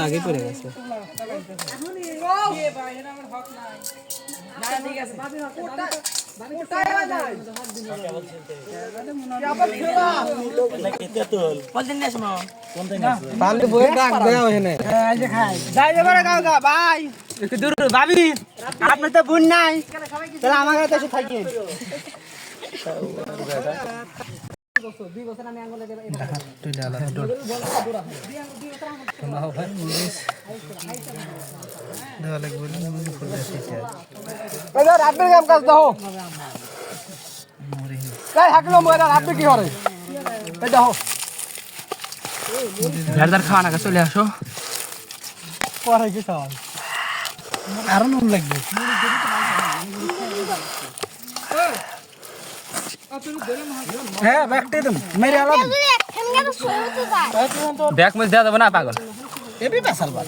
আগে পড়ে গেছে। আপনার তো বোন নাই। তাহলে আমার কাছে এসে রাব্বির কাম কাজ দাও কাই হাকলো কি করে? এই দাও ঝাড়দার খাওয়া না চলে আসো। পরে কি খাওয়া? আরও নুন লাগবে। হ্যাঁ ব্যাগটা দেন মেরে আলাম ব্যাগ মধ্যে দেওয়া যাবে না পাগল? এবি পেশাল বাল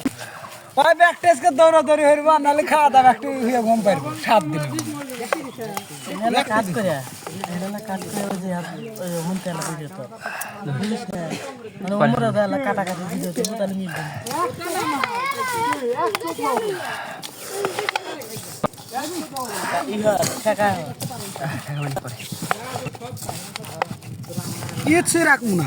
ওই ব্যাগ টেস্টকে দৌড়া দৌড়ি হইব নালে খাওয়া দাওয়া একটু হইয়া ঘুম পারব সাত দিন। কাজ করে এটা ইচ্ছে রাখব না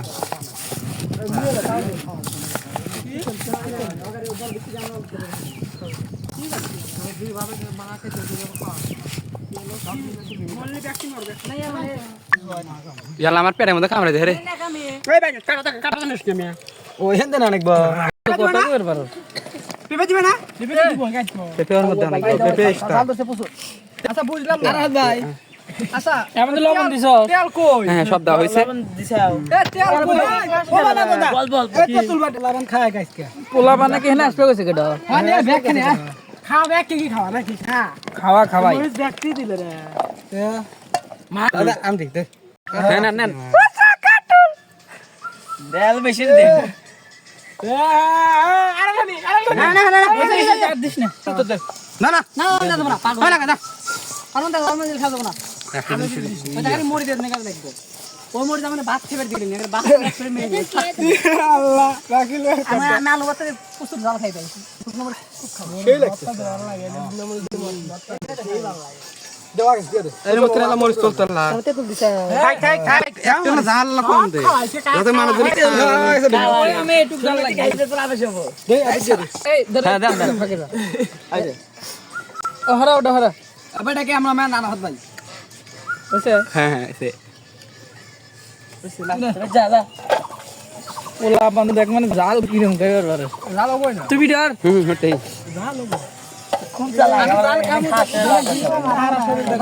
আমার পেটের মধ্যে কামড়ে দেয় রে। ওই হেন অনেক পেপে দিবে না? পেপে দিব গাছ পেটের মধ্যে অনেক পেটে আচ্ছা বুঝলাম না। ভাই। আচ্ছা এমন লবণ দিছ। তেল কই? হ্যাঁ সব দেওয়া হয়েছে। দিছাও এ তেল কই? না কথা বল বল এ তেতুল বাটে লাবণ খায় গাছ কে? পোলা বানা কি হেনা আসবে গেছে কেডা হ্যাঁ নে ব্যাগ কেনে খা ব্যাগ কি কি খাওয়া নাকি খা। খাওয়া খাওয়াই। ব্যক্তি দিলে রে? দাদা আম দিতে নেন নেন। নেন দেল বেশি দে। না না না না না হয় খাব মানে খেয়ে আলু ভাতে প্রচুর জাল খাই লাগছে আইছে হ্যাঁ দেন দেন। ও হরা ওটা হরা। আবেটাকে আমরা ম্যান আনা হাত ভাই বুঝছে? হ্যাঁ হ্যাঁ সে যা যা। পোলা বানা দেখ মানে জাল কিরম না। তুই বিডার হুম হটেই জাল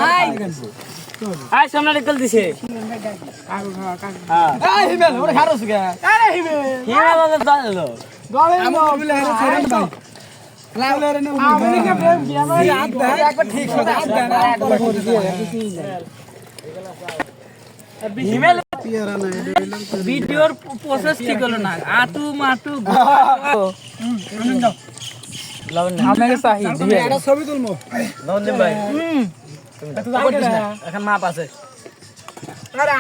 ভাই। আই সামনে নিকল দিছে। এই হিমেল ভিডিওর প্রসেস ঠিক হলো না। আটু মাটু লবণ আপনাকে চাহি দিয়ে। এটা ছবি তুলমু লবণ ভাই। এখন মাপ আছে। আরে